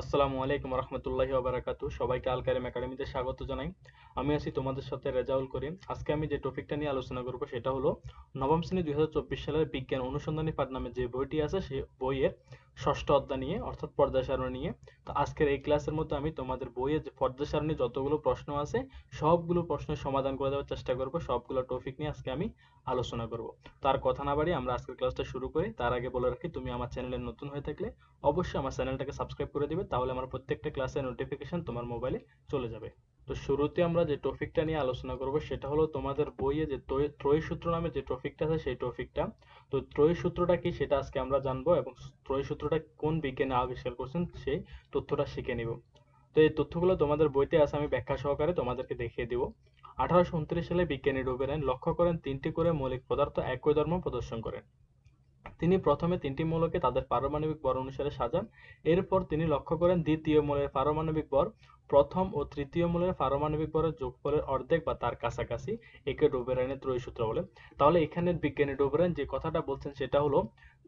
আসসালামু আলাইকুম রহমতুল্লাহি ওবরাকাত সবাইকে আল কারিম একাডেমিতে স্বাগত জানাই। আমি আছি তোমাদের সাথে রেজাউল করিম। আজকে আমি যে টপিকটা নিয়ে আলোচনা করব সেটা হলো, নবম শ্রেণি দুই হাজার চব্বিশ সালের বিজ্ঞান অনুসন্ধানী পাঠ নামে যে বইটি আছে, সেই বইয়ের ষষ্ঠ অধ্যায় নিয়ে, অর্থাৎ পর্দা সারণী নিয়ে। তো আজকের এই ক্লাসের মধ্যে আমি তোমাদের বইয়ের যে পর্দা সারণী যতগুলো প্রশ্ন আছে, সবগুলো প্রশ্নের সমাধান করে দেওয়ার চেষ্টা করব। সবগুলো টপিক নিয়ে আজকে আমি আলোচনা করব। তার কথা না বাড়িয়ে আমরা আজকের ক্লাসটা শুরু করি। তার আগে বলে রাখি, তুমি আমার চ্যানেলে নতুন হয়ে থাকলে অবশ্যই আমার চ্যানেলটাকে সাবস্ক্রাইব করে দিবে, তাহলে আমার প্রত্যেকটা ক্লাসের নোটিফিকেশন তোমার মোবাইলে চলে যাবে। তো শুরুতে আমরা যে টপিকটা নিয়ে আলোচনা করব সেটা হলো তোমাদের বইয়ে যে ত্রয়ী- সূত্র নামে যে টপিকটা আছে সেই টপিকটা তো ত্রয়ী সূত্রটা কি সেটা আজকে আমরা জানব এবং ত্রয়ী সূত্রটা কোন বিজ্ঞানে আবিষ্কার করছেন সেই তথ্যটা শিখে নিব। তো এই তথ্যগুলো তোমাদের বইতে আছে, আমি ব্যাখ্যা সহকারে তোমাদেরকে দেখিয়ে দিব। আঠারোশো উনত্রিশ সালে বিজ্ঞানী রুবেরাইন লক্ষ্য করেন তিনটি করে মৌলিক পদার্থ একই ধর্ম প্রদর্শন করেন। তিনি প্রথমে তিনটি মৌলকে তাদের পারমাণবিক ভর অনুসারে সাজান। এরপর তিনি লক্ষ্য করেন দ্বিতীয় মৌলের পারমাণবিক ভর প্রথম ও তৃতীয় মৌলের পারমাণবিক ভরের যোগফলের অর্ধেক বা তার কাছাকাছি, একে ডোবেরাইনের ত্রয়ী সূত্র বলে। তাহলে এখানে বিজ্ঞানী ডোবেরাইন যে কথাটা বলছেন সেটা হলো,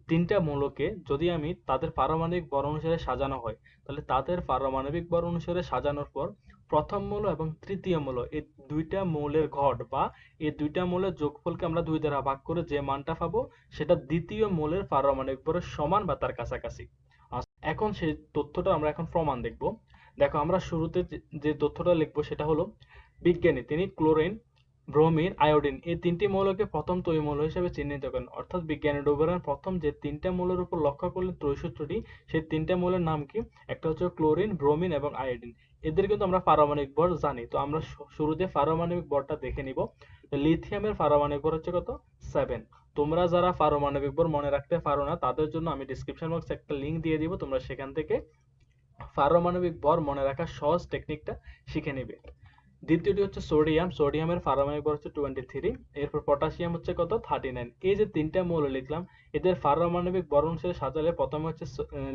তিনটা মৌলকে যদি আমি তাদের পারমাণবিক ভর অনুসারে সাজানো হয়, তাহলে তাদের পারমাণবিক ভর অনুসারে সাজানোর পর প্রথম মৌল এবং তৃতীয় মৌল। এই দুইটা মৌলের ঘট বা এই দুইটা মৌলের যোগফলকে আমরা দুই দ্বারা ভাগ করে যে মানটা পাবো, সেটা দ্বিতীয় মৌলের পারমাণবিক ভরের সমান বা তার কাছাকাছি। এখন সেই তথ্যটা আমরা এখন প্রমাণ দেখব। দেখো, আমরা শুরুতে যে তথ্যটা লিখব সেটা হলো, বিজ্ঞানী, তিনি ক্লোরিন ব্রোমিন আয়োডিন এই তিনটি মৌলকে প্রথম ত্রয়ী মৌল হিসেবে চিহ্নিত করেন। অর্থাৎ বিজ্ঞানী ডোবেরান প্রথম যে তিনটা মৌলের উপর লক্ষ্য করলেন ত্রয়ী সূত্রটি সেই তিনটা মৌলের নাম কি? একটা হচ্ছে ক্লোরিন, ব্রোমিন এবং আয়োডিন। এদের কিন্তু আমরা পারমাণবিক ভর জানি, তো আমরা শুরুতে পারমাণবিক ভরটা দেখে নিব। লিথিয়ামের পারমাণবিক ভর হচ্ছে কত? সেভেন। তোমরা যারা পারমাণবিক ভর মনে রাখতে পারো না, তাদের জন্য আমি ডিসক্রিপশন বক্সে একটা লিংক দিয়ে দিব, তোমরা সেখান থেকে পারমাণবিক ভর মনে রাখার সহজ টেকনিকটা শিখে নেবে। দ্বিতীয়টি হচ্ছে সোডিয়াম, সোডিয়ামের পারমাণবিক ভর হচ্ছে টোয়েন্টি থ্রি এরপর পটাশিয়াম হচ্ছে কত? থার্টি নাইন এই যে তিনটা মৌল লিখলাম, এদের পারমাণবিক ভর অনুসারে সাজালে প্রথমে হচ্ছে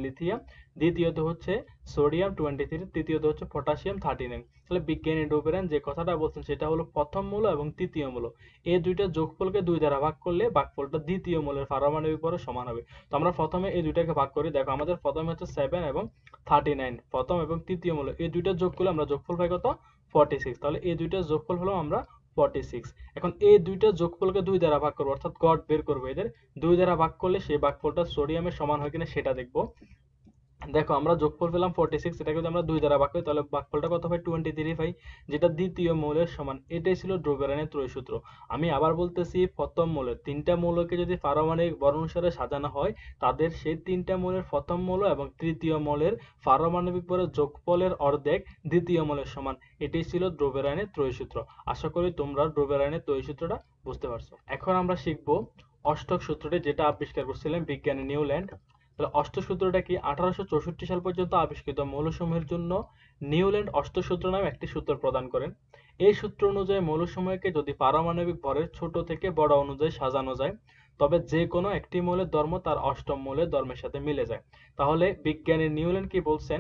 লিথিয়াম দ্বিতীয়ত হচ্ছে সোডিয়াম টোয়েন্টি থ্রি তৃতীয়ত হচ্ছে পটাশিয়াম থার্টি নাইন তাহলে বিজ্ঞানী ডোবেরান যে কথাটা বলছেন, সেটা হলো প্রথম মৌল এবং তৃতীয় মৌল। এই দুইটা যোগফলকে দুই দ্বারা ভাগ করলে ভাগফলটা দ্বিতীয় মৌলের পারমাণবিক ভরের সমান হবে। তো আমরা প্রথমে এই দুইটাকে ভাগ করি। দেখো, আমাদের প্রথমে হচ্ছে সেভেন এবং থার্টি নাইন প্রথম এবং তৃতীয় মৌল। এই দুইটা যোগ করলে আমরা যোগফল পাই কত? ফর্টি সিক্স তাহলে এই দুইটা যোগফল হলো আমরা ফর্টি সিক্স এখন এই দুইটা যোগফলকে দুই দ্বারা ভাগ করব, অর্থাৎ গড় বের করব। এদের দুই দ্বারা ভাগ করলে সেই ভাগফলটা সোডিয়ামের সমান হয় কিনা সেটা দেখব। দেখো আমরা যোগফল পেলাম ফর্টি সিক্স এটাকে যদি আমরা দুই দ্বারা ভাগ করি, তাহলে ভাগফলটা কত হয়? টোয়েন্টি থ্রি পাই যেটা দ্বিতীয় মৌলের সমান। এটাই ছিল ড্রোবেরানের ত্রয়ী সূত্র আমি আবার বলতেছি, প্রথম মৌলের তিনটা মৌলকে যদি পারমাণবিক ভর অনুসারে সাজানো হয়, তাদের সেই তিনটা মৌলের প্রথম মৌল এবং তৃতীয় মৌলের পারমাণবিক ভরের যোগফলের অর্ধেক দ্বিতীয় মৌলের সমান। এটাই ছিল ড্রোবেরানের ত্রয়ী সূত্র আশা করি তোমরা ড্রোবেরানের ত্রয়ী সূত্রটা বুঝতে পারছ। এখন আমরা শিখব অষ্টক সূত্রটি, যেটা আবিষ্কার করছিলেন বিজ্ঞানী নিউল্যান্ড। তাহলে অষ্টসূত্রটা কি? আঠারোশো চৌষট্টি সাল পর্যন্ত আবিষ্কৃত মৌলসমূহের জন্য নিউল্যান্ড অষ্টসূত্র নামে একটি সূত্র প্রদান করেন। এই সূত্র অনুযায়ী মৌলসমূহকে যদি পারমাণবিক ভরের ছোট থেকে বড় অনুযায়ী সাজানো যায়, তবে যে কোনো একটি মৌলের ধর্ম তার অষ্টম মৌলের ধর্মের সাথে মিলে যায়। তাহলে বিজ্ঞানী নিউল্যান্ড কি বলছেন?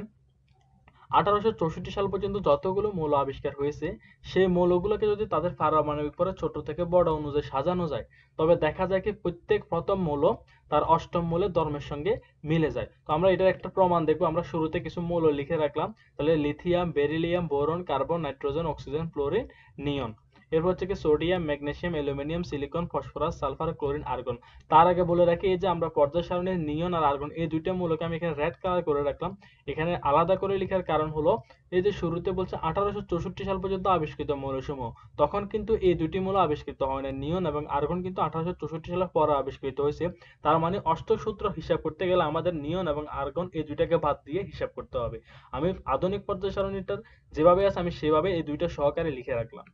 আঠারোশো চৌষট্টি সাল পর্যন্ত যতগুলো মৌল আবিষ্কার হয়েছে, সেই মৌলগুলোকে যদি তাদের পারমাণবিক পরে ছোট থেকে বড় অনুযায়ী সাজানো যায়, তবে দেখা যায় কি প্রত্যেক প্রথম মৌল তার অষ্টম মৌলের ধর্মের সঙ্গে মিলে যায়। তো আমরা এটার একটা প্রমাণ দেখব, আমরা শুরুতে কিছু মৌল লিখে রাখলাম। তাহলে lithium, beryllium, boron, carbon, nitrogen, oxygen, fluorine, neon. এরপর হচ্ছে কি sodium, magnesium, aluminium, silicon, phosphorus, sulphur, chlorine, argon. তার আগে বলে রাখি এই যে আমরা পর্যায় সারণীর নিয়ন আর আর্গন, এই দুইটা মৌলকে আমি এখানে রেড কালার করে রাখলাম। এখানে আলাদা করে লেখার কারণ হলো, এই যে শুরুতে বলছে আঠারোশো চৌষট্টি সাল পর্যন্ত আবিষ্কৃত মৌলসমূহ, তখন কিন্তু এই দুটি মৌল আবিষ্কৃত হয় না নিয়ন এবং আর্গন কিন্তু আঠারোশো চৌষট্টি সালের পরে আবিষ্কৃত হয়েছে। তার মানে অষ্টক সূত্র হিসাব করতে গেলে আমাদের নিয়ন এবং আর্গন এই দুইটাকে বাদ দিয়ে হিসাব করতে হবে। আমি আধুনিক পর্যায় সারণীটার যেভাবে আছে, আমি সেভাবে এই দুইটা সহকারে লিখে রাখলাম।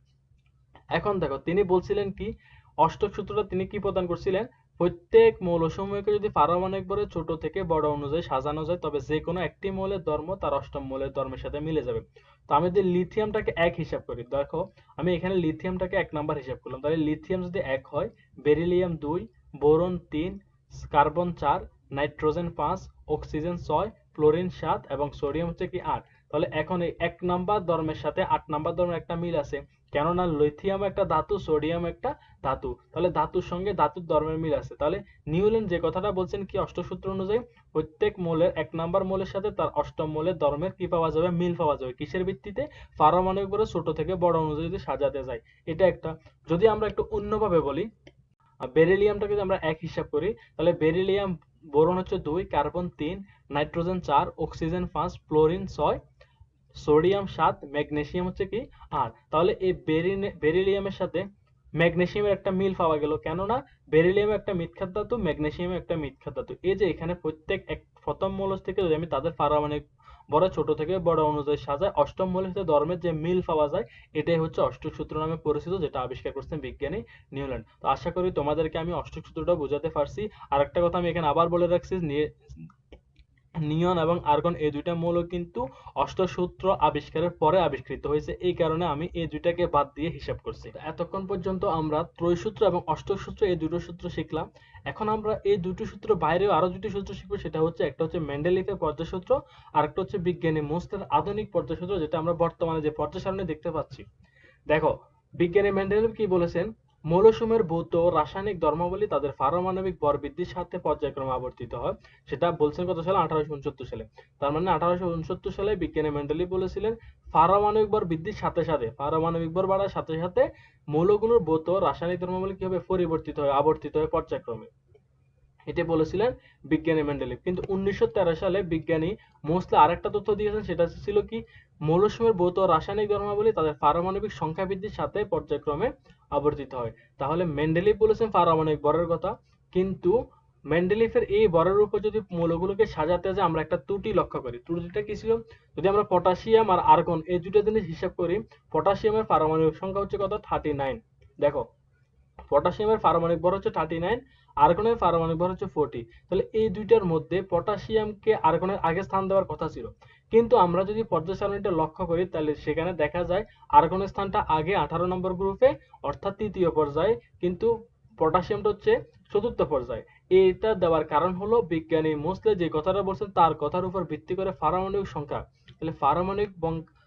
এখন দেখো, তিনি বলছিলেন কি, অষ্টক সূত্রটা তিনি কি প্রদান করছিলেন? প্রত্যেক মৌলসমূহকে যদি পারমাণবিক ভরে ছোট থেকে বড় অনুযায়ী সাজানো যায়, তবে যে কোনো একটি মৌলের ধর্ম তার অষ্টম মৌলের ধর্মের সাথে মিলে যাবে। তো আমি যদি লিথিয়ামটাকে এক হিসাব করি, দেখো, আমি এখানে লিথিয়ামটাকে এক নাম্বার হিসাব করলাম। তাহলে লিথিয়াম যদি এক হয়, বেরিলিয়াম দুই, বোরন তিন, কার্বন চার, নাইট্রোজেন পাঁচ, অক্সিজেন ছয় ফ্লোরিন সাত এবং সোডিয়াম হচ্ছে কি আট। তাহলে এখন এই এক নাম্বার ধর্মের সাথে আট নাম্বার ধর্মের একটা মিল আছে। কেননা লিথিয়াম একটা ধাতু সোডিয়াম একটা ধাতু। তাহলে ধাতুর সঙ্গে ধাতুর ধর্মের মিল আছে। তাহলে নিউল্যান্ড যে কথাটা বলছেন কি অষ্টসূত্র অনুযায়ী, প্রত্যেক মৌলের, এক নাম্বার মৌলের সাথে তার অষ্টম মৌলের ধর্মের কি পাওয়া যাবে? মিল পাওয়া যাবে। কিসের ভিত্তিতে? পারমাণবিক ভাবে ছোট থেকে বড় অনুযায়ী যদি সাজাতে যায়। এটা একটা। যদি আমরা একটু অন্যভাবে বলি বেরিলিয়ামটাকে যদি আমরা এক হিসাব করি, তাহলে বেরিলিয়াম বোরন হচ্ছে দুই কার্বন তিন নাইট্রোজেন চার অক্সিজেন পাঁচ ফ্লোরিন ছয় সোডিয়াম সাত, ম্যাগনেসিয়াম হচ্ছে কি আট। তাহলে এই বেরিলিয়ামের সাথে ম্যাগনেসিয়ামের একটা মিল পাওয়া গেল। কেননা বেরিলিয়াম একটা মিথ্যার ধাতু, ম্যাগনেসিয়াম একটা মিথ্যার ধাতু। এই যে এখানে প্রত্যেক এক, প্রথম মৌল থেকে যদি আমি তাদের পারমাণবিক বড়, ছোট থেকে বড় অনুযায়ী সাজায় অষ্টম মৌলের সাথে ধর্মের যে মিল পাওয়া যায়, এটাই হচ্ছে অষ্টক সূত্র নামে পরিচিত, যেটা আবিষ্কার করছেন বিজ্ঞানী নিউল্যান্ড। তো আশা করি তোমাদেরকে আমি অষ্টক সূত্রটা বোঝাতে পারছি। আর একটা কথা আমি এখানে আবার বলে রাখছি নিয়ন এবং আর্গন এই দুইটা মৌল কিন্তু অষ্টসূত্র আবিষ্কারের পরে আবিষ্কৃত হয়েছে। এই কারণে আমি এই দুইটাকে বাদ দিয়ে হিসাব করছি। এতক্ষণ পর্যন্ত আমরা ত্রয়সূত্র এবং অষ্টক সূত্র এই দুটো সূত্র শিখলাম। এখন আমরা এই দুটো সূত্র বাইরেও আরও দুটি সূত্র শিখব। সেটা হচ্ছে একটা হচ্ছে মেন্ডেলিফের পর্যায়সূত্র আর একটা হচ্ছে বিজ্ঞানী মোস্টের আধুনিক পর্যায়সূত্র, যেটা আমরা বর্তমানে যে পর্যায় সারণী দেখতে পাচ্ছি। দেখো, বিজ্ঞানী মেন্ডেলিফ কি বলেছেন? মৌলসমূহের ভৌত রাসায়নিক ধর্মাবলী তাদের পারমাণবিক ভর বৃদ্ধির সাথে পর্যায়ক্রমে আবর্তিত হয়। সেটা বলছেন কত সালে? আঠারোশো উনসত্তর সালে। তার মানে আঠারোশো উনসত্তর সালে বিজ্ঞানী মেন্ডেলিফ বলেছিলেন, পারমাণবিক ভর বৃদ্ধির সাথে সাথে, পারমাণবিক ভর বাড়ার সাথে সাথে মৌলগুলোর ভৌত রাসায়নিক ধর্মাবলী কীভাবে পরিবর্তিত হয়, আবর্তিত হয় পর্যায়ক্রমে। এটা বলেছিলেন বিজ্ঞানী মেন্ডেলিভ কিন্তু উনিশশো তেরো সালে বিজ্ঞানী মোসলে আরেকটা তথ্য দিয়েছেন, সেটা ছিল কি? মৌলসমূহের ভৌত রাসায়নিক ধর্মাবলী তাদের পারমাণবিক সংখ্যা বৃদ্ধির সাথে পর্যায়ক্রমে আবর্তিত হয়। তাহলে মেন্ডেলিভ বলেছেন পারমাণবিক ভরের কথা। কিন্তু মেন্ডেলিফের এই ভরের উপর যদি মৌলগুলোকে সাজাতে যায়, আমরা একটা ত্রুটি লক্ষ্য করি। ত্রুটিটা কি ছিল? যদি আমরা পটাশিয়াম আর আর্গন এই দুটো জিনিস হিসাব করি, পটাশিয়ামের পারমাণবিক সংখ্যা হচ্ছে কত? থার্টি নাইন দেখো, পটাশিয়ামের পারমাণবিক ভর হচ্ছে থার্টি নাইন আর্গনের পারমাণবিক ভর হচ্ছে ফোরটি তাহলে এই দুইটার মধ্যে পটাশিয়ামকে আর্গনের আগে স্থান দেওয়ার কথা ছিল। কিন্তু আমরা যদি পর্যায় সারণীটা লক্ষ্য করি, তাহলে সেখানে দেখা যায় আর্গনের স্থানটা আগে আঠারো নম্বর গ্রুপে অর্থাৎ তৃতীয় পর্যায়ে, কিন্তু পটাশিয়ামটা হচ্ছে চতুর্থ পর্যায়ে। এটা দেওয়ার কারণ হলো বিজ্ঞানী মোসলে যে কথাটা বলছেন, তার কথার উপর ভিত্তি করে পারমাণবিক সংখ্যা। তাহলে পারমাণবিক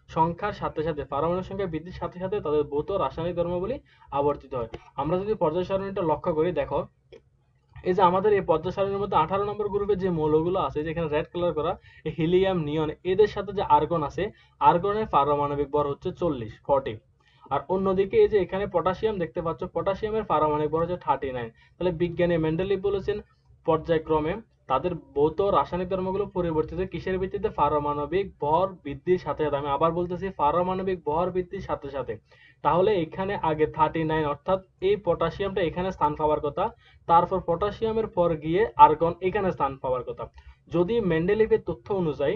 সংখ্যার সাথে সাথে, পারমাণবিক সংখ্যা বৃদ্ধির সাথে সাথে তাদের ভৌত রাসায়নিক ধর্মাবলী আবর্তিত হয়। আমরা যদি পর্যায় সারণীটা লক্ষ্য করি, দেখো এই যে আমাদের এই পর্যায় সারের মধ্যে আঠারো নম্বর গ্রুপে যে মৌলগুলো আছে যেখানে রেড কালার করা হিলিয়াম নিয়ন এদের সাথে যে আর্গন আছে আর্গনের পারমাণবিক ভর হচ্ছে চল্লিশ ফর্টি আর অন্যদিকে এই যে এখানে পটাশিয়াম দেখতে পাচ্ছ পটাশিয়ামের পারমাণবিক ভর হচ্ছে থার্টি নাইন তাহলে বিজ্ঞানী মেন্ডেলি বলেছেন, পর্যায়ক্রমে তাদের ভৌত রাসায়নিক ধর্মগুলো পরিবর্তিত কিসের ভিত্তিতে? পারমাণবিক ভর বৃদ্ধির সাথে সাথে। আমি আবার বলতেছি, পারমাণবিক ভর বৃদ্ধির সাথে সাথে। তাহলে এখানে আগে থার্টি নাইন অর্থাৎ এই পটাশিয়ামটা এখানে স্থান পাওয়ার কথা। তারপর পটাশিয়ামের পর গিয়ে আর্গন এখানে স্থান পাওয়ার কথা। যদি মেন্ডেলিভের তথ্য অনুযায়ী,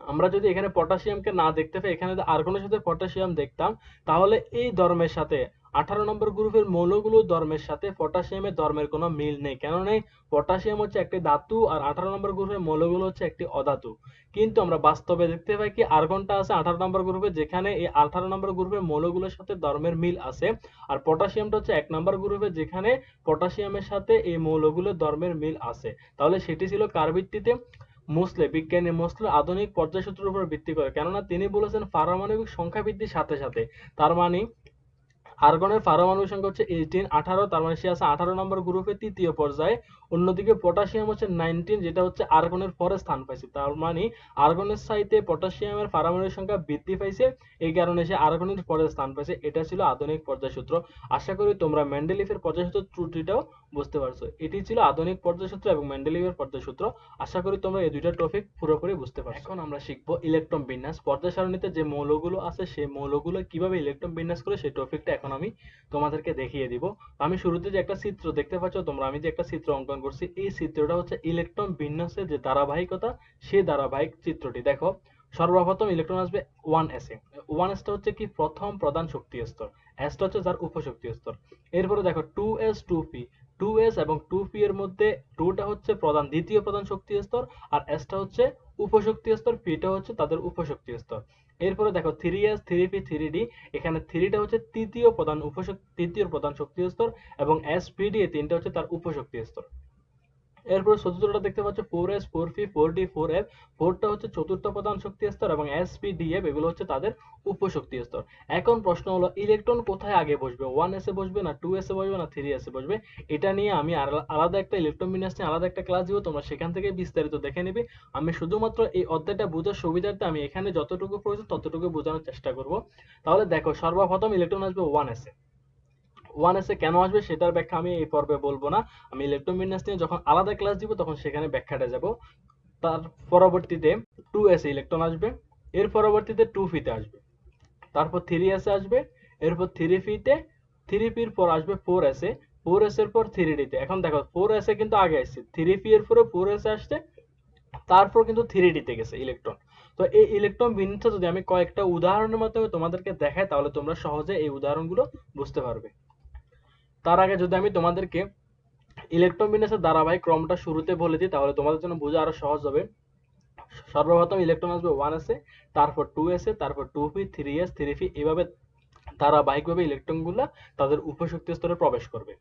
আমরা যদি এখানে পটাশিয়ামকে না দেখতে পাই, এখানে আর্গনের সাথে পটাশিয়াম দেখতাম, তাহলে এই ধর্মের সাথে আঠারো নম্বর গ্রুপের মৌলগুলো ধর্মের সাথে পটাশিয়ামের ধর্মের কোনো মিল নেই। কেন নেই পটাশিয়াম হচ্ছে একটি ধাতু আর আঠারো নম্বর গ্রুপের মৌলগুলো হচ্ছে একটি অধাতু। কিন্তু আমরা বাস্তবে দেখতে পাই কি আর্গনটা আছে আঠারো নম্বর গ্রুপে, যেখানে এই আঠারো নম্বর গ্রুপের মৌলগুলোর সাথে ধর্মের মিল আছে। আর পটাশিয়ামটা হচ্ছে এক নম্বর গ্রুপে, যেখানে পটাশিয়ামের সাথে এই মৌলগুলোর ধর্মের মিল আছে। তাহলে সেটি ছিল কার ভিত্তিতে? মোসলে, বিজ্ঞানী মোসলে আধুনিক পর্যায় সূত্রের উপর ভিত্তি করে। কেননা তিনি বলেছেন পারমাণবিক সংখ্যা বৃদ্ধির সাথে সাথে। তার মানে আর্গনের পারমাণবিক সংখ্যা হচ্ছে এইটিন আঠারো, তার মানে সে আছে আঠারো নম্বর গ্রুপে তৃতীয় পর্যায়ে। অন্যদিকে পটাশিয়াম হচ্ছে নাইনটিন যেটা হচ্ছে আর্গনের পরে স্থান পাইছে। তার মানে আর্গনের সাইতে পটাশিয়ামের পারমাণবিক সংখ্যা বৃদ্ধি পাইছে, এই কারণে সে আর্গনের পরে স্থান পাইছে। এটা ছিল আধুনিক পর্যায়সূত্র। আশা করি তোমরা মেন্ডেলিফের পর্যায়সূত্র ত্রুটিটাও বুঝতে পারছ। এটি ছিল আধুনিক পর্যায়সূত্র এবং মেন্ডেলিফের পর্যায়সূত্র। আশা করি তোমরা এই দুইটা টপিক পুরোপুরি বুঝতে পারছ। এখন আমরা শিখব ইলেকট্রন বিন্যাস। পর্যায় সারণীতে যে মৌলগুলো আছে, সেই মৌলগুলো কীভাবে ইলেকট্রন বিন্যাস করে সেই টপিকটা এখন আমি তোমাদেরকে দেখিয়ে দিব। আমি শুরুতে যে একটা চিত্র দেখতে পাচ্ছ, তোমরা আমি যে একটা চিত্র অঙ্কন করছি। এই চিত্রটা হচ্ছে ইলেকট্রন বিন্যাসের যে ধারাবাহিকতা, সেই ধারাবাহিক চিত্রটি। দেখো, সর্বপ্রথম ইলেকট্রন আসবে ওয়ান এস ওয়ান এসটা হচ্ছে কি? প্রথম প্রধান শক্তি স্তর। এসটা হচ্ছে যার উপশক্তি স্তর। এরপরে দেখো, two S, two P. Two S এবং টু পি এর মধ্যে টুটা হচ্ছে প্রধান, দ্বিতীয় প্রধান শক্তি স্তর আর এসটা হচ্ছে উপশক্তি স্তর পিটা হচ্ছে তাদের উপশক্তি স্তর। এরপরে দেখো, three S, three P, three D, এখানে থ্রিটা হচ্ছে তৃতীয় প্রধান উপশক্তি, তৃতীয় প্রধান শক্তি স্তর এবং এস, পি, ডি তিনটা হচ্ছে তার উপশক্তি স্তর। এরপর চতুর্থটা দেখতে পাচ্ছ four S four P four D four F ফোরটা হচ্ছে চতুর্থ প্রধান শক্তি স্তর এবং এস পি ডি এফ এগুলো হচ্ছে তাদের উপশক্তি স্তর। এখন প্রশ্ন হলো ইলেকট্রন কোথায় আগে বসবে? ওয়ান এস বসবে না টু এস বসবে না থ্রি এস বসবে? এটা নিয়ে আমি আলাদা একটা ইলেকট্রন বিন্যাস নিয়ে আলাদা একটা ক্লাস দিব, তোমরা সেখান থেকে বিস্তারিত দেখে নিবে। আমি শুধুমাত্র এই অধ্যায়টা বোঝার সুবিধার্থে আমি এখানে যতটুকু প্রয়োজন ততটুকু বোঝানোর চেষ্টা করব। তাহলে দেখো, সর্বপ্রথম ইলেকট্রন আসবে ওয়ান এস ওয়ান এসে কেন আসবে সেটার ব্যাখ্যা আমি এই পর্বে বলব না। আমি ইলেকট্রন বিন্যাস নিয়ে যখন আলাদা ক্লাস দিব, তখন সেখানে ব্যাখ্যাটা যাব। তার পরবর্তীতে টু এসে ইলেকট্রন আসবে, এর পরবর্তীতে টু ফিতে আসবে। তারপর থ্রি এসে আসবে, এরপর থ্রি ফিতে থ্রি পির পর আসবে ফোর এসে ফোর এস এর পর থ্রি ডিতে এখন দেখো ফোর এসে কিন্তু আগে আসছে থ্রি পি এর পরে ফোর এসে আসছে, তারপর কিন্তু থ্রি ডিতে গেছে ইলেকট্রন তো এই ইলেকট্রন বিন্যাসটা যদি আমি কয়েকটা উদাহরণের মাধ্যমে তোমাদেরকে দেখাই, তাহলে তোমরা সহজে এই উদাহরণগুলো বুঝতে পারবে। তার আগে যদি আমি তোমাদেরকে ইলেকট্রন বিন্যাসের ধারাবাহিক ক্রমটা শুরুতে বলে দিই, তাহলে তোমাদের জন্য বোঝা আরও সহজ হবে। সর্বপ্রথম ইলেকট্রন আসবে ওয়ান এসে তারপর টু এসে তারপর two P three S three P এভাবে ধারাবাহিকভাবে ইলেকট্রনগুলো তাদের উপশক্তি স্তরে প্রবেশ করবে।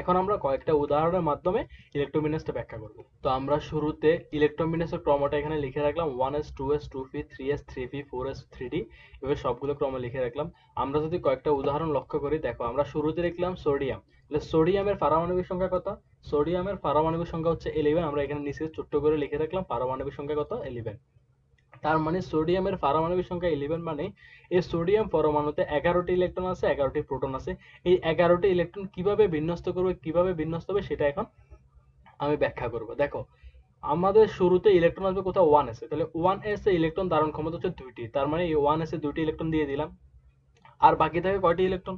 এখন আমরা কয়েকটা উদাহরণের মাধ্যমে ইলেকট্রন বিন্যাসটা ব্যাখ্যা করব। তো আমরা শুরুতে ইলেকট্রন বিন্যাসের ক্রমটা এখানে লিখে রাখলাম one S two S two P three S three P four S three D এভাবে সবগুলো ক্রমে লিখে রাখলাম। আমরা যদি কয়েকটা উদাহরণ লক্ষ্য করি, দেখো আমরা শুরুতে লিখলাম সোডিয়াম তাহলে সোডিয়ামের পারমাণবিক সংখ্যা কত? সোডিয়ামের পারমাণবিক সংখ্যা হচ্ছে ইলেভেন আমরা এখানে নিচে ছোট্ট করে লিখে রাখলাম পারমাণবিক সংখ্যা কত? ইলেভেন তার মানে সোডিয়ামের পারমাণবিক সংখ্যা ইলেভেন মানে এই সোডিয়াম পরমাণুতে এগারোটি ইলেকট্রন আছে, এগারোটি প্রোটন আছে। এই এগারোটি ইলেকট্রন কীভাবে বিন্যস্ত করবে, কীভাবে বিন্যস্ত হবে সেটা এখন আমি ব্যাখ্যা করব। দেখো, আমাদের শুরুতে ইলেকট্রন আসবে কোথাও ওয়ান এসে তাহলে ওয়ান এস এ ইলেকট্রন ধারণ ক্ষমতা হচ্ছে দুইটি, তার মানে এই ওয়ান এসে দুইটি ইলেকট্রন দিয়ে দিলাম। আর বাকি থাকে কয়টি ইলেকট্রন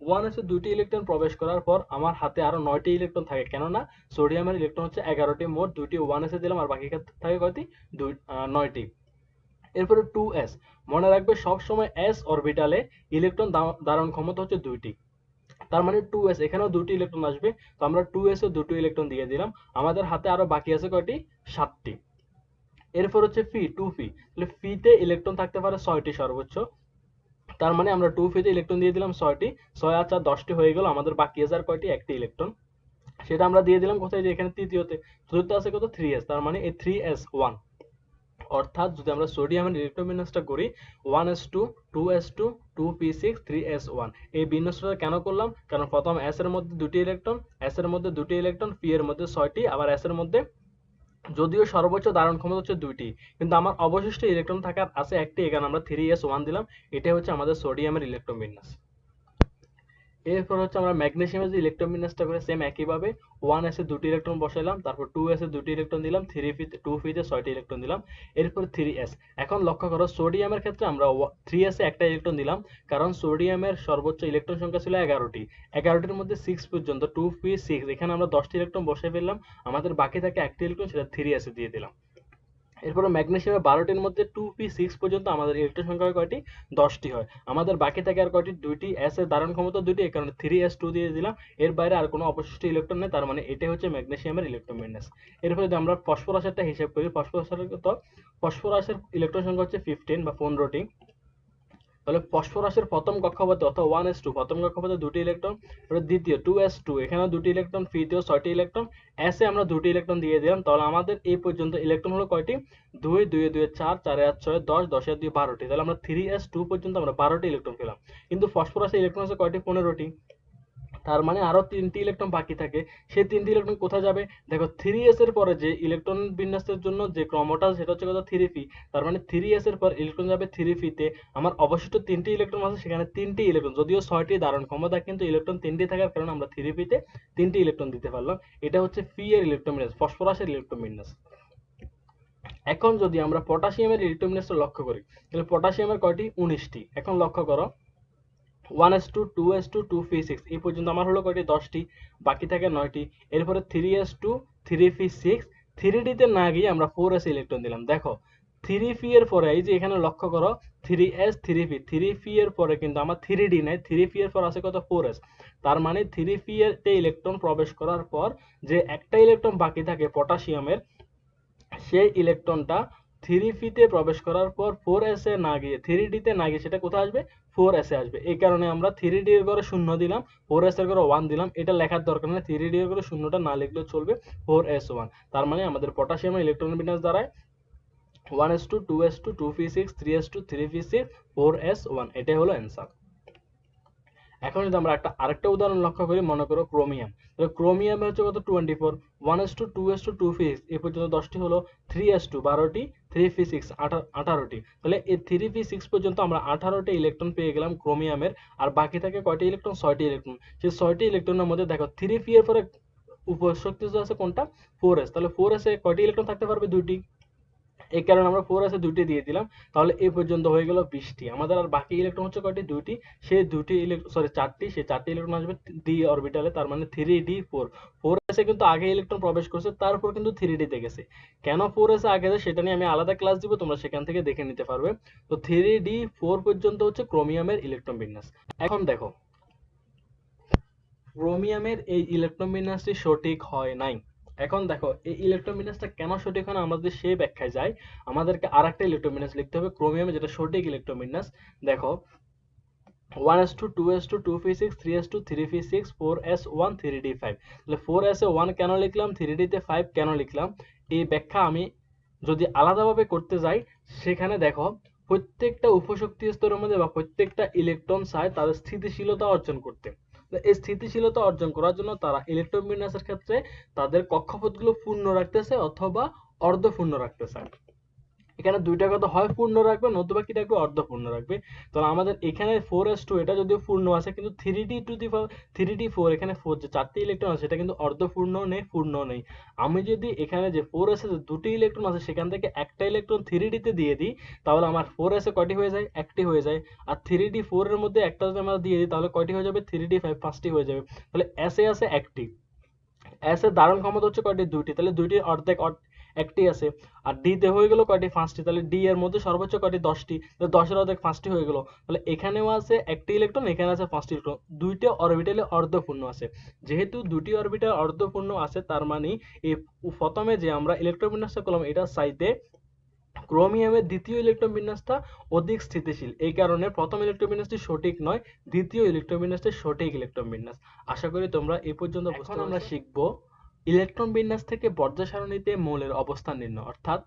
ওয়ান এসে দুইটি ইলেকট্রন প্রবেশ করার পর আমার হাতে আরও নয়টি ইলেকট্রন থাকে, কেননা সোডিয়ামের ইলেকট্রন হচ্ছে এগারোটি মোট, দুইটি ওয়ান এসে দিলাম, আর বাকি থাকে কয়টি? দুই নয়টি। এরপরে টু এস মনে রাখবে সব সময় এস অরবিটালে ইলেকট্রন ধারণ ক্ষমতা হচ্ছে দুইটি। তার মানে টু এস এখানেও দুটি ইলেকট্রন আসবে। তো আমরা টু এস দুটো ইলেকট্রন দিয়ে দিলাম। আমাদের হাতে আরও বাকি আছে কয়টি? সাতটি। এরপর হচ্ছে ফি টু ফি তাহলে ফিতে ইলেকট্রন থাকতে পারে ছয়টি সর্বোচ্চ। তার মানে আমরা টু ফিতে ইলেকট্রন দিয়ে দিলাম ছয়টি। ছয় আর চার দশটি হয়ে গেল। আমাদের বাকি আছে আর কয়টি? একটি ইলেকট্রন সেটা আমরা দিয়ে দিলাম কোথায়? যে এখানে তৃতীয়তে। চতুর্থ আছে কত? থ্রি এস তার মানে এই থ্রি এস ওয়ান অর্থাৎ যদি আমরা সোডিয়ামের ইলেকট্রন বিন্যাসটা করি one S two two S two two P six three S one এই বিন্যাসটা কেন করলাম? কারণ প্রথম এস এর মধ্যে দুটি ইলেকট্রন এস এর মধ্যে দুটি ইলেকট্রন পি এর মধ্যে ছয়টি, আবার এস এর মধ্যে যদিও সর্বোচ্চ ধারণ ক্ষমতা হচ্ছে দুইটি, কিন্তু আমার অবশিষ্ট ইলেকট্রন থাকার আছে একটি, এখানে আমরা থ্রি এস ওয়ান দিলাম, এটাই হচ্ছে আমাদের সোডিয়ামের ইলেকট্রন বিন্যাস এরপর হচ্ছে আমরা ম্যাগনেসিয়ামের যে ইলেকট্রন বিন্যাসটা করে সেম একইভাবে ওয়ান এসে দুটি ইলেকট্রন বসাইলাম, তারপর টু এসে দুটি ইলেকট্রন দিলাম থ্রি ফিতে টু ফিতে ছয়টি ইলেকট্রন দিলাম, এরপর থ্রি এস এখন লক্ষ্য করো সোডিয়ামের ক্ষেত্রে আমরা থ্রি এসে একটা ইলেকট্রন দিলাম, কারণ সোডিয়ামের সর্বোচ্চ ইলেকট্রন সংখ্যা ছিল এগারোটি। এগারোটির মধ্যে সিক্স পর্যন্ত টু পি সিক্স এখানে আমরা দশটি ইলেকট্রন বসে ফেললাম, আমাদের বাকি থাকে একটি ইলেকট্রন সেটা থ্রি এসে দিয়ে দিলাম। এরপরে ম্যাগনেসিয়ামের বারোটির মধ্যে টু পি সিক্স পর্যন্ত আমাদের ইলেকট্রন সংখ্যা কয়টি? দশটি হয়। আমাদের বাকি থাকে আর কয়টি? দুইটি। এস এর ধারণ ক্ষমতা দুইটি এই কারণে থ্রি এস টু দিয়ে দিলাম। এর বাইরে আর কোনো অবশিষ্ট ইলেকট্রন নেই, তার মানে এটাই হচ্ছে ম্যাগনেসিয়ামের ইলেকট্রন বিন্যাস এরপরে যদি আমরা ফসফরাসেরটা হিসাব করি, ফসফরাসের তো, ফসফরাসের ইলেকট্রন সংখ্যা হচ্ছে ফিফটিন বা পনেরোটি। তাহলে ফসফরাসের প্রথম কক্ষপথে অর্থাৎ ওয়ান এস টু প্রথম কক্ষপথে দুটি ইলেকট্রন দ্বিতীয় টু এস টু এখানেও দুটি ইলেকট্রন তৃতীয় ছয়টি ইলেকট্রন এস আমরা দুটি ইলেকট্রন দিয়ে দিলাম, তাহলে আমাদের এই পর্যন্ত ইলেকট্রন হলো কয়টি? দুই দুই দুই, চার চার আর ছয়, দশ দশের দুই, বারোটি, তাহলে আমরা থ্রি এস টু পর্যন্ত আমরা বারোটি ইলেকট্রন পেলাম। কিন্তু ফসফরাসের ইলেকট্রন আছে কয়টি? পনেরোটি। তার মানে আরও তিনটি ইলেকট্রন বাকি থাকে। সেই তিনটি ইলেকট্রন কোথায় যাবে? দেখো থ্রি এস এর পরে যে ইলেকট্রন বিন্যাসের জন্য যে ক্রমটা, সেটা হচ্ছে কত থ্রি তার মানে থ্রি এস এর পর ইলেকট্রন যাবে থ্রি পিতে আমার অবশিষ্ট তিনটি ইলেকট্রন আছে, সেখানে তিনটি ইলেকট্রন যদিও ছয়টি ধারণ ক্ষমতা, কিন্তু ইলেকট্রন তিনটি থাকার কারণে আমরা থ্রি পিতে তিনটি ইলেকট্রন দিতে পারলাম। এটা হচ্ছে পি এর ইলেকট্রন বিন্যাস ফসফরাসের ইলেকট্রন বিন্যাস। এখন যদি আমরা পটাশিয়ামের ইলেকট্রন বিন্যাসটা লক্ষ্য করি, তাহলে পটাশিয়ামের কয়টি? উনিশটি। এখন লক্ষ্য করো one S two two S two two P six এই পর্যন্ত আমার হলো কয়টি? দশটি, বাকি থাকে নয়টি। এরপরে three S two three P six three ডিতে না গিয়ে আমরা ফোর এস ইলেকট্রন দিলাম। দেখো থ্রি ফি এর পরে এই যে এখানে লক্ষ্য করো three S three P three P এর পরে কিন্তু আমার থ্রি ডি নাই থ্রি ফি এর পর আছে কত? ফোর এস তার মানে থ্রি ফি এর তে ইলেকট্রন প্রবেশ করার পর যে একটা ইলেকট্রন বাকি থাকে পটাশিয়ামের সেই ইলেকট্রনটা থ্রি ফিতে প্রবেশ করার পর ফোর এস এ না গিয়ে থ্রি ডিতে না গিয়ে সেটা কোথায় আসবে? ফোর এসে আসবে। এই কারণে আমরা থ্রি ডি এর ঘরে শূন্য দিলাম ফোর এস এর ঘরে ওয়ান দিলাম। এটা লেখার দরকার নেই থ্রি ডি এর করে শূন্যটা না লিখলেও চলবে ফোর এস ওয়ান তার মানে আমাদের পটাশিয়াম ইলেকট্রন বিন্যাস দ্বারায় one S two two S two two P six three S two three P six four S one এটাই হলো অ্যান্সার এখন যদি আমরা একটা আরেকটা উদাহরণ লক্ষ্য করি, মনে করো ক্রোমিয়াম তাহলে ক্রোমিয়ামে হচ্ছে কত? Twenty four one S two two S two two P এ পর্যন্ত দশটি হলো থ্রি এস টু বারোটি থ্রি পি সিক্স আঠারোটি। তাহলে এই থ্রি পি সিক্স পর্যন্ত আমরা আঠারোটি ইলেকট্রন পেয়ে গেলাম ক্রোমিয়ামের আর বাকি থাকে কয়টি ইলেকট্রন ছয়টি ইলেকট্রন সেই ছয়টি ইলেকট্রনের মধ্যে দেখো থ্রি ফি এর পরে উপশক্তি আছে কোনটা? ফোর এস তাহলে ফোর এস কয়টি ইলেকট্রন থাকতে পারবে? দুইটি। এই কারণে আমরা ফোর আছে দুটি দিয়ে দিলাম। তাহলে এই পর্যন্ত হয়ে গেল বিশটি। আমাদের আর বাকি ইলেকট্রন হচ্ছে কয়টি? দুইটি। সেই দুটি ইলেকট্রন সরি চারটি। সেই চারটি ইলেকট্রন আসবে ডি অরবিটালে তার মানে থ্রি ডি ফোর ফোর এসে কিন্তু আগে ইলেকট্রন প্রবেশ করছে, তারপর কিন্তু থ্রি ডিতে গেছে। কেন ফোর এসে আগে সেটা নিয়ে আমি আলাদা ক্লাস দিব, তোমরা সেখান থেকে দেখে নিতে পারবে। তো থ্রি ডি ফোর পর্যন্ত হচ্ছে ক্রোমিয়ামের ইলেকট্রন বিন্যাস। এখন দেখো ক্রোমিয়ামের এই ইলেকট্রন বিন্যাসটি সঠিক হয় নাই। এখন দেখো, এই ইলেকট্রন বিন্যাসটা কেন সঠিক হয় না? আমাদের সেই ব্যাখ্যায় যায় আমাদেরকে আর একটা ইলেকট্রন বিন্যাস লিখতে হবে ক্রোমিয়ামে যেটা সঠিক ইলেকট্রন বিন্যাস দেখো one S two two S two two P six three S two three P six four S one three D five তাহলে ফোর এস এ ওয়ান কেন লিখলাম? থ্রি ডিতে ফাইভ কেন লিখলাম? এই ব্যাখ্যা আমি যদি আলাদাভাবে করতে যাই, সেখানে দেখো, প্রত্যেকটা উপশক্তি স্তরের মধ্যে বা প্রত্যেকটা ইলেকট্রন চায় তাদের স্থিতিশীলতা অর্জন করতে। এই স্থিতিশীলতা অর্জন করার জন্য তারা ইলেকট্রন বিন্যাসের ক্ষেত্রে তাদের কক্ষপথগুলো পূর্ণ রাখতেছে অথবা অর্ধপূর্ণ রাখতেছে। এখানে দুইটা কথা হয় পূর্ণ রাখবে, নতুবা কি রাখবে? অর্ধপূর্ণ রাখবে। তাহলে আমাদের এখানে ফোর এস টু এটা যদিও পূর্ণ আছে, কিন্তু থ্রি ডি টু দি থ্রি ডি ফোর এখানে ফোর যে চারটি ইলেকট্রন আছে, সেটা কিন্তু অর্ধপূর্ণ নেই, পূর্ণ নেই। আমি যদি এখানে যে ফোর এসে যে দুটি ইলেকট্রন আছে, সেখান থেকে একটা ইলেকট্রন থ্রি ডিতে দিয়ে দিই, তাহলে আমার ফোর এসে কয়টি হয়ে যায়? একটি হয়ে যায়। আর থ্রি ডি ফোর এর মধ্যে একটা যদি আমরা দিয়ে দিই, তাহলে কয়টি হয়ে যাবে? থ্রি ডি ফাইভ পাঁচটি হয়ে যাবে। তাহলে এস আছে একটি। এস এর ধারণ ক্ষমতা হচ্ছে কয়টি? দুইটি। তাহলে দুইটির অর্ধেক একটি আছে। আর ডি তে হয়ে গেল কয়টি? পাঁচটি। তাহলে ডি এর মধ্যে সর্বোচ্চ কয়টি? দশটি। তাহলে দশের অর্ধেক পাঁচটি হয়ে গেল। তাহলে এখানেও আছে একটি ইলেকট্রন এখানে আছে পাঁচটি ইলেকট্রন দুইটা অরবিটালে অর্ধপূর্ণ আছে। যেহেতু দুটি অরবিটাল অর্ধপূর্ণ আছে তার মানে এই প্রথমে যে আমরা ইলেকট্রন বিন্যাসটা করলাম এটা চাইতে ক্রোমিয়ামের দ্বিতীয় ইলেকট্রন বিন্যাসটা অধিক স্থিতিশীল। এই কারণে প্রথম ইলেকট্রন বিন্যাসটি সঠিক নয় দ্বিতীয় ইলেকট্রন বিন্যাসটি সঠিক ইলেকট্রন বিন্যাস আশা করি তোমরা এই পর্যন্ত এখন আমরা শিখব। ইলেকট্রন বিন্যাস থেকে পর্যায় সারণীতে মৌলের অবস্থান নির্ণয়। অর্থাৎ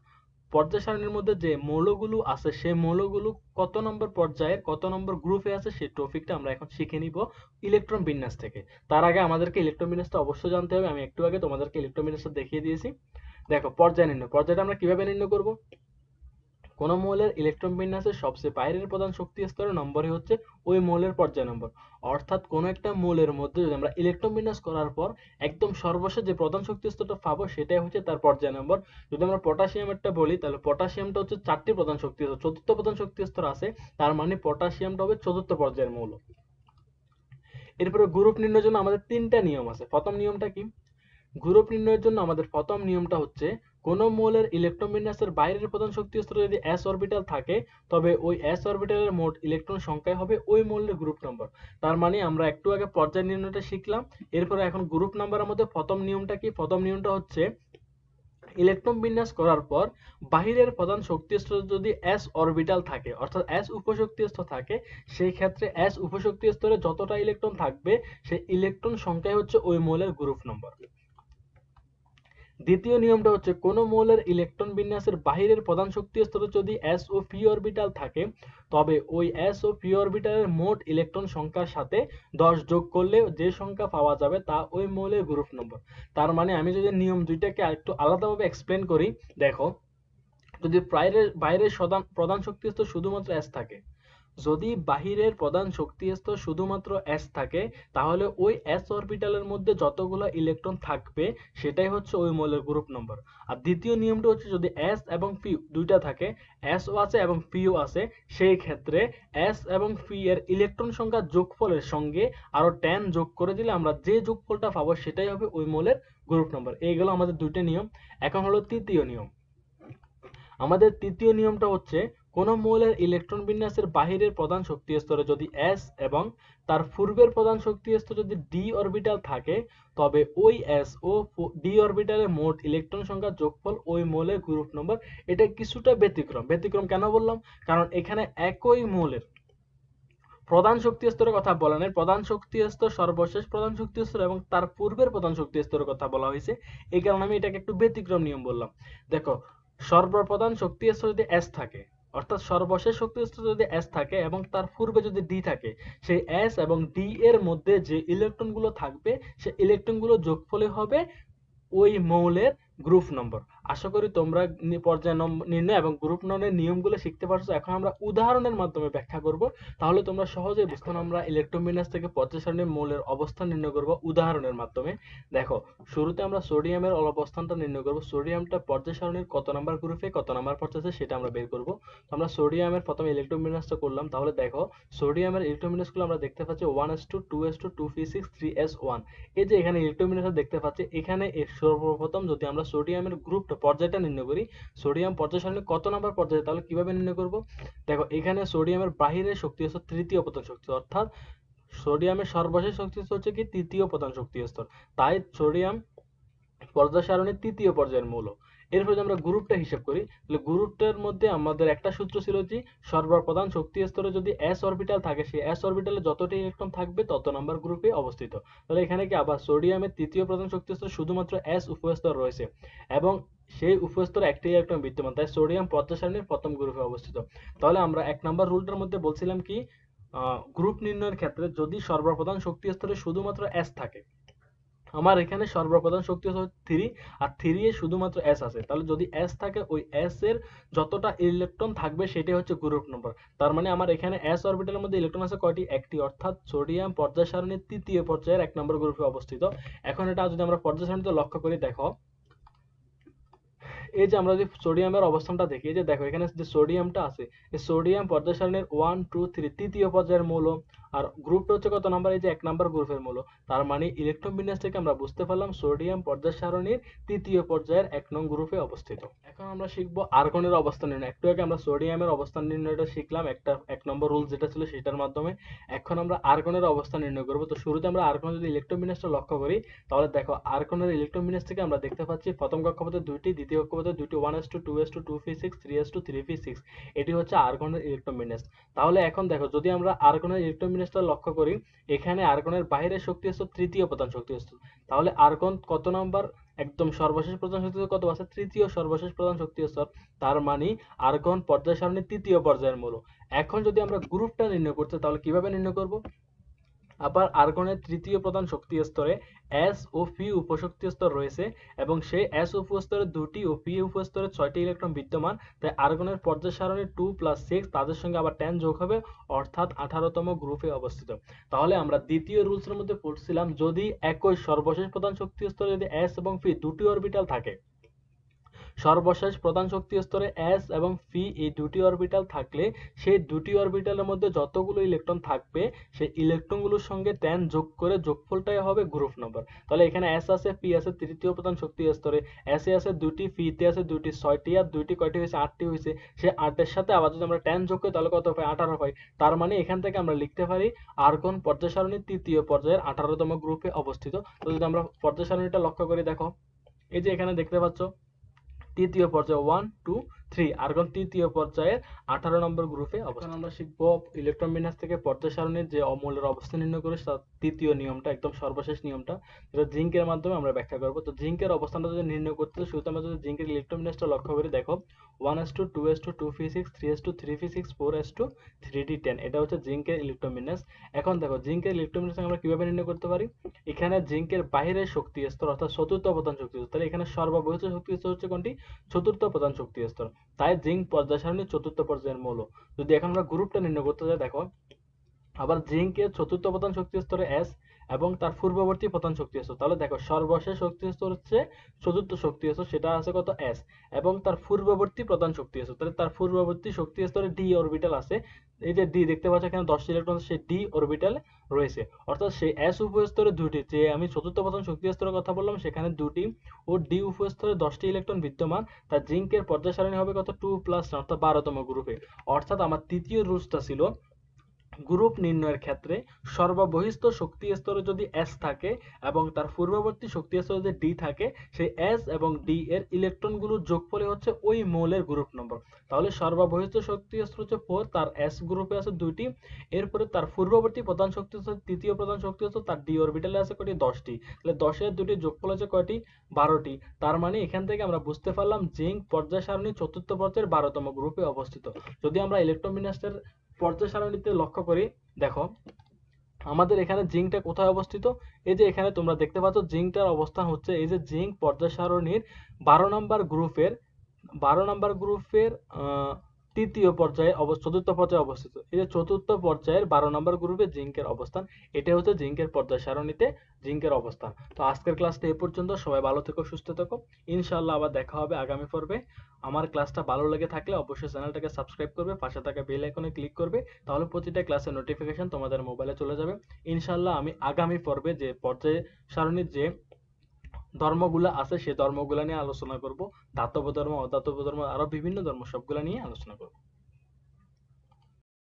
পর্যায় সারণীর মধ্যে যে মৌলগুলো আছে, সেই মৌলগুলো কত নম্বর পর্যায়ে কত নম্বর গ্রুপে আছে, সেই টপিকটা আমরা এখন শিখে নিব ইলেকট্রন বিন্যাস থেকে। তার আগে আমাদেরকে ইলেকট্রন বিন্যাসটা অবশ্যই জানতে হবে। আমি একটু আগে তোমাদেরকে ইলেকট্রন বিন্যাসটা দেখিয়ে দিয়েছি। দেখো, পর্যায় নির্ণয়। পর্যায়টা আমরা কীভাবে নির্ণয় করব? কোন মৌলের ইলেকট্রন বিন্যাসের সবচেয়ে বাইরের প্রধান শক্তি স্তরের নম্বরই হচ্ছে ওই মৌলের পর্যায় নম্বর। অর্থাৎ কোন একটা মৌলের মধ্যে যদি আমরা ইলেকট্রন বিন্যাস করার পর একদম সর্বশেষ যে প্রধান শক্তি স্তরটা পাবো সেটাই হচ্ছে তার পর্যায় নম্বর। যদি আমরা পটাশিয়ামেরটা বলি, তাহলে পটাশিয়ামটা হচ্ছে চারটি প্রধান শক্তি স্তর চতুর্থ প্রধান শক্তি স্তর আছে, তার মানে পটাশিয়ামটা হবে চতুর্থ পর্যায়ের মৌল। এরপরে গ্রুপ নির্ণয়ের জন্য আমাদের তিনটা নিয়ম আছে। প্রথম নিয়মটা কি? গ্রুপ নির্ণয়ের জন্য আমাদের প্রথম নিয়মটা হচ্ছে কোন মৌলের ইলেকট্রন বিন্যাসের বাইরের প্রধান শক্তি স্তরে যদি s অরবিটাল থাকে, তবে ওই s অরবিটালের মোট ইলেকট্রন সংখ্যাই হবে ওই মৌলের গ্রুপ নম্বর তার মানে আমরা একটু আগে পর্যায় নির্ণয়টা শিখলাম। এরপরে এখন গ্রুপ নাম্বারের মধ্যে প্রথম নিয়মটা কি? প্রথম নিয়মটা হচ্ছে ইলেকট্রন বিন্যাস করার পর বাহিরের প্রধান শক্তি স্তর যদি s অরবিটাল থাকে, অর্থাৎ s উপশক্তি স্তর থাকে, সেই ক্ষেত্রে s উপশক্তি স্তরে যতটা ইলেকট্রন থাকবে, সেই ইলেকট্রন সংখ্যাই হচ্ছে ওই মৌলের গ্রুপ নম্বর দ্বিতীয় নিয়মটা হচ্ছে, কোন মৌলের ইলেকট্রন বিন্যাসের বাহিরের প্রধান শক্তি স্তরে যদি s ও p অরবিটাল থাকে, তবে ওই s ও p অরবিটালের মোট ইলেকট্রন সংখ্যার সাথে 10 যোগ করলে যে সংখ্যা পাওয়া যাবে তা ওই মৌলের গ্রুপ নম্বর। তার মানে আমি যদি নিয়ম দুইটাকে একটু আলাদাভাবে এক্সপ্লেন করি, দেখো, যদি বাইরের বাইরের প্রধান শক্তি স্তর শুধুমাত্র s থাকে যদি বাহিরের প্রধান শক্তি স্তর শুধুমাত্র s থাকে, তাহলে ওই s অরবিটালের মধ্যে যতগুলো ইলেকট্রন থাকবে, সেটাই হচ্ছে ওই মৌলের গ্রুপ নম্বর আর দ্বিতীয় নিয়মটা হচ্ছে যদি s এবং p দুইটা থাকে, s ও আছে এবং p ও আছে, সেই ক্ষেত্রে s এবং p এর ইলেকট্রন সংখ্যা যোগফলের সঙ্গে আরও 10 যোগ করে দিলে আমরা যে যোগফলটা পাবো, সেটাই হবে ওই মৌলের গ্রুপ নম্বর এইগুলো আমাদের দুইটা নিয়ম। এখন হলো তৃতীয় নিয়ম। আমাদের তৃতীয় নিয়মটা হচ্ছে কোন মৌলের ইলেকট্রন বিন্যাসের বাহিরের প্রধান শক্তি স্তরে যদি s এবং তার পূর্বের প্রধান শক্তি স্তরে যদি d অরবিটাল থাকে, তবে ওই s ও d অরবিটালের মোট ইলেকট্রন সংখ্যা যোগফল ওই মৌলের গ্রুপ নম্বর এটা কিছুটা ব্যতিক্রম। ব্যতিক্রম কেন বললাম? কারণ এখানে একই মৌলের প্রধান শক্তি স্তরের কথা বলা নেই। প্রধান শক্তি স্তর সর্বশেষ প্রধান শক্তি স্তর এবং তার পূর্বের প্রধান শক্তি স্তরের কথা বলা হয়েছে। এই কারণে আমি এটাকে একটু ব্যতিক্রম নিয়ম বললাম। দেখো, সর্বপ্রধান শক্তি স্তর যদি এস থাকে অর্থাৎ সর্বশেষ শক্তি স্তর যদি এস থাকে এবং তার পূর্বে যদি ডি থাকে, সেই এস এবং ডি এর মধ্যে যে ইলেকট্রনগুলো থাকবে সেই ইলেকট্রনগুলো যোগফলে হবে ওই মৌলের গ্রুপ নম্বর আশা করি তোমরা পর্যায় নির্ণয় এবং গ্রুপ নম্বরের নিয়মগুলো শিখতে পারছ। এখন আমরা উদাহরণের মাধ্যমে ব্যাখ্যা করব। তাহলে তোমরা সহজে এখন আমরা ইলেকট্রোমিনাস থেকে পর্যায় সারণীর মৌলের অবস্থান নির্ণয় করব উদাহরণের মাধ্যমে। দেখো, শুরুতে আমরা সোডিয়ামের অবস্থানটা নির্ণয় করব। সোডিয়ামটা পর্যায় সারণীর কত নাম্বার গ্রুপে কত নাম্বার পর্যায়ে সেটা আমরা বের করব। তো আমরা সোডিয়ামের প্রথমে ইলেকট্রোমিনাসটা করলাম। তাহলে দেখো সোডিয়ামের ইলেকট্রোমিনাসগুলো আমরা দেখতে পাচ্ছি one S two two S two two P six three S one এই যে এখানে ইলেকট্রোমিনাসটা দেখতে পাচ্ছি, এখানে সর্বপ্রথম যদি আমরা সোডিয়ামের গ্রুপটা পর্যায়টা নির্ণয় করি। সোডিয়াম পর্যায় সারণী কত নাম্বার পর্যায়ে, তাহলে কীভাবে নির্ণয় করব? দেখো, এখানে সোডিয়ামের বাহিরে শক্তি স্তর তৃতীয় প্রধান শক্তি, অর্থাৎ সোডিয়ামের সর্বশেষ শক্তি হচ্ছে কি? তৃতীয় প্রধান শক্তি স্তর। তাই সোডিয়াম পর্যায় সারণীর তৃতীয় পর্যায়ের মৌল। এরপর যদি আমরা গ্রুপটা হিসাব করি, তাহলে গ্রুপটার মধ্যে আমাদের একটা সূত্র ছিল যে সর্বপ্রধান শক্তি স্তরে যদি এস অরবিটাল থাকে, সেই s অরবিটালে যতটি ইলেকট্রন থাকবে, তত নাম্বার গ্রুপে অবস্থিত। তাহলে এখানে কি আবার সোডিয়ামের তৃতীয় প্রধান শক্তি স্তরে শুধুমাত্র এস উপস্তর রয়েছে। এবং সেই উপস্তরে একটি ইলেকট্রন বিদ্যমান, তাই সোডিয়াম পর্যায় সারণীর প্রথম গ্রুপে অবস্থিত। তাহলে আমরা এক নাম্বার রুলটার মধ্যে বলছিলাম কি গ্রুপ নির্ণয়ের ক্ষেত্রে যদি সর্বপ্রধান শক্তি স্তরে শুধুমাত্র s থাকে, আমার এখানে সর্বপ্রধান শক্তি হচ্ছে থ্রি আর থ্রি এ শুধুমাত্র এস আছে, তাহলে যদি এস থাকে, ওই এস এর যতটা ইলেকট্রন থাকবে সেটাই হচ্ছে গ্রুপ নম্বর তার মানে আমার এখানে এস অরবিটালের মধ্যে ইলেকট্রন আছে কয়টি? একটি, অর্থাৎ সোডিয়াম পর্যায় সারণীর তৃতীয় পর্যায়ের এক নম্বর গ্রুপে অবস্থিত। এখন এটা যদি আমরা পর্যায় সারণীতে লক্ষ্য করি, দেখো এই যে আমরা যে সোডিয়ামের অবস্থানটা দেখি, এই যে দেখো এখানে যে সোডিয়ামটা আছে, এই সোডিয়াম পর্যায় সারণীর ওয়ান টু থ্রি তৃতীয় পর্যায়ের মৌল। আর গ্রুপটা হচ্ছে কত নাম্বার এই যে এক নাম্বার গ্রুপের মৌল। তার মানে ইলেকট্রন বিন্যাস থেকে আমরা বুঝতে পারলাম সোডিয়াম পর্যায় সারণীর তৃতীয় পর্যায়ের এক নং গ্রুপে অবস্থিত। এখন আমরা শিখব আর্গনের অবস্থান নির্ণয়। একটু আগে আমরা সোডিয়ামের অবস্থান নির্ণয়টা শিখলাম। একটা, এক নম্বর রুল যেটা ছিল সেটার মাধ্যমে। এখন আমরা আর্গনের অবস্থান নির্ণয় করব। তো শুরুতে আমরা আর্গনের যদি ইলেকট্রন বিন্যাসটা লক্ষ্য করি, তাহলে দেখো আর্গনের ইলেকট্রন বিন্যাস থেকে আমরা দেখতে পাচ্ছি প্রথম কক্ষপথে দুইটি, দ্বিতীয় কক্ষপথে দুইটি one S two two S two two P six three S two three P six এটি হচ্ছে আর্গনের ইলেকট্রন বিন্যাস তাহলে এখন দেখো যদি আমরা আর্গনের ইলেকট্রন বিন্যাসটা লক্ষ্য করি, এখানে আর্গনের বাইরের শক্তি স্তর তৃতীয় প্রধান শক্তি স্তর তাহলে আর্গন কত নাম্বার? একদম সর্বশেষ প্রধান শক্তি স্তর কত আছে? তৃতীয় সর্বশেষ প্রধান শক্তি স্তর তার মানে আর্গন পর্যায় সারণীর তৃতীয় পর্যায়ের মূল। এখন যদি আমরা গ্রুপটা নির্ণয় করতে, তাহলে কীভাবে নির্ণয় করব? আবার আর্গনের তৃতীয় প্রধান শক্তি স্তরে এস ও পি উপশক্তি স্তর রয়েছে এবং সেই এস উপস্তরে দুটি ও পি উপস্তরে ছয়টি ইলেকট্রন বিদ্যমান, তাই আর্গনের পর্যায় সারণী টু প্লাস সিক্স তাদের সঙ্গে আবার টেন যোগ হবে, অর্থাৎ আঠারোতম গ্রুপে অবস্থিত। তাহলে আমরা দ্বিতীয় রুলসের মধ্যে পড়ছিলাম, যদি একই সর্বশেষ প্রধান শক্তি স্তরে যদি এস এবং পি দুটি অরবিটাল থাকে সর্বশেষ প্রধান শক্তি স্তরে এস এবং p এই দুটি অরবিটাল থাকলে সেই দুটি অরবিটালের মধ্যে যতগুলো ইলেকট্রন থাকবে, সেই ইলেকট্রনগুলোর সঙ্গে 10 যোগ করে যোগফলটাই হবে গ্রুপ নম্বর তাহলে এখানে এস আছে, p আছে, তৃতীয় প্রধান শক্তি স্তরে। S এ আছে দুটি, p তে আছে দুটি, ছয়টি, আর দুইটি, কয়টি হয়েছে? আটটি হয়েছে। সেই আটের সাথে আবার যদি আমরা 10 যোগ করি, তাহলে কত হয়? 18 হয়। তার মানে এখান থেকে আমরা লিখতে পারি আর্গন পর্যায় সারণীর তৃতীয় পর্যায়ের 18তম গ্রুপে অবস্থিত। তো যদি আমরা পর্যায় সারণীটা লক্ষ্য করে, দেখো, এই যে এখানে দেখতে পাচ্ছ তৃতীয় পর্যায়ে ওয়ান টু থ্রি, আর্গন তৃতীয় পর্যায়ের আঠারো নম্বর গ্রুপে অবস্থান আমরা শিখব ইলেকট্রন বিন্যাস থেকে পর্যায় সারণীর যে অমূল্যের অবস্থান নির্ণয় করে তৃতীয় নিয়মটা, একদম সর্বশেষ নিয়মটা, যেটা জিঙ্কের মাধ্যমে আমরা ব্যাখ্যা করব। তো জিঙ্কের অবস্থানটা যদি নির্ণয় করতে শুরুতে আমরা যদি জিঙ্কের ইলেকট্রন বিন্যাসটা লক্ষ্য করি, দেখো one S two two S two two P six three S two three P six four S two three D ten এটা হচ্ছে জিঙ্কের ইলেকট্রন বিন্যাস। এখন দেখো, জিঙ্কের ইলেকট্রন বিন্যাস আমরা কীভাবে নির্ণয় করতে পারি? এখানে জিঙ্কের বাইরের শক্তি স্তর অর্থাৎ চতুর্থ প্রধান শক্তি স্তর তাহলে এখানে সর্ববৃহৎ শক্তি স্তর হচ্ছে কোনটি? চতুর্থ প্রধান শক্তি স্তর তাই জিঙ্ক পর্যায় সারণীর চতুর্থ পর্যায়ের মৌল। যদি এখন আমরা গ্রুপটা নির্ণয় করতে যাই, দেখো, আবার জিঙ্কের চতুর্থ প্রধান শক্তি স্তরে এস এবং তার পূর্ববর্তী প্রধান শক্তি স্তর তাহলে দেখো, সর্বশেষ শক্তি স্তর হচ্ছে চতুর্থ শক্তি স্তর সেটা আছে কত? এস এবং তার পূর্ববর্তী প্রধান শক্তি স্তর তাহলে তার পূর্ববর্তী শক্তি স্তরে ডি অরবিটাল আছে। এই যে ডি দেখতে পাচ্ছ এখানে দশটি ইলেকট্রন সেই ডি অরবিটাল রয়েছে। অর্থাৎ সেই এস উপস্তরে দুটি, যে আমি চতুর্থ প্রধান শক্তি স্তরের কথা বললাম, সেখানে দুটি ও ডি উপস্তরে দশটি ইলেকট্রন বিদ্যমান। তার জিঙ্কের পর্যায় সারণী হবে কত? টু প্লাস অর্থাৎ বারোতম গ্রুপে। অর্থাৎ আমার তৃতীয় রুলসটা ছিল গ্রুপ নির্ণয়ের ক্ষেত্রে সর্ববহিস্থ শক্তি স্তরে যদি এস থাকে এবং তার পূর্ববর্তী শক্তি স্তরে যদি ডি থাকে, সেই এস এবং ডি এর ইলেকট্রনগুলোর যোগফলে হচ্ছে ওই মৌলের গ্রুপ নম্বর। তাহলে সর্ববহিস্থ শক্তি স্তর হচ্ছে ফোর তার এস গ্রুপে আছে দুইটি, এরপরে তার পূর্ববর্তী প্রধান শক্তি স্তর তৃতীয় প্রধান শক্তি স্তর, তার ডি অরবিটালে আছে কয়টি? দশটি। তাহলে দশের দুটি যোগফল আছে কয়টি? বারোটি। তার মানে এখান থেকে আমরা বুঝতে পারলাম জিঙ্ক পর্যায় সারণী চতুর্থ পর্যায়ের বারোতম গ্রুপে অবস্থিত। যদি আমরা ইলেকট্রোমিনাসের পর্যায় সারণীতে লক্ষ্য করি, দেখো, আমাদের এখানে জিঙ্কটা কোথায় অবস্থিত? এই যে এখানে তোমরা দেখতে পাচ্ছ, জিঙ্কটার অবস্থান হচ্ছে এই যে জিঙ্ক পর্যায় সারণীর বারো নম্বর গ্রুপের, বারো নম্বর গ্রুপের তৃতীয় পর্যায়ে অবস্থ, চতুর্থ পর্যায়ে অবস্থিত। এই যে চতুর্থ পর্যায়ের বারো নম্বর গ্রুপে জিঙ্কের অবস্থান এটা হচ্ছে জিঙ্কের পর্যায় সারণীতে জিঙ্কের অবস্থান। তো আজকের ক্লাসটা এই পর্যন্ত, সবাই ভালো থেকো, সুস্থ থেকো। ইনশাআল্লাহ আবার দেখা হবে আগামী পর্বে। আমার ক্লাসটা ভালো লেগে থাকলে অবশ্যই চ্যানেলটাকে সাবস্ক্রাইব করবে, পাশে থাকা বেল আইকনে ক্লিক করবে, তাহলে প্রতিটা ক্লাসের নোটিফিকেশন তোমাদের মোবাইলে চলে যাবে। ইনশাআল্লাহ আমি আগামী পর্বে যে পর্যায় সারণীর যে ধর্মগুলো আছে, সে ধর্মগুলো নিয়ে আলোচনা করব। দাতব্য ধর্ম, অদাতব্য ধর্ম, আরও বিভিন্ন ধর্ম, সবগুলো নিয়ে আলোচনা করব।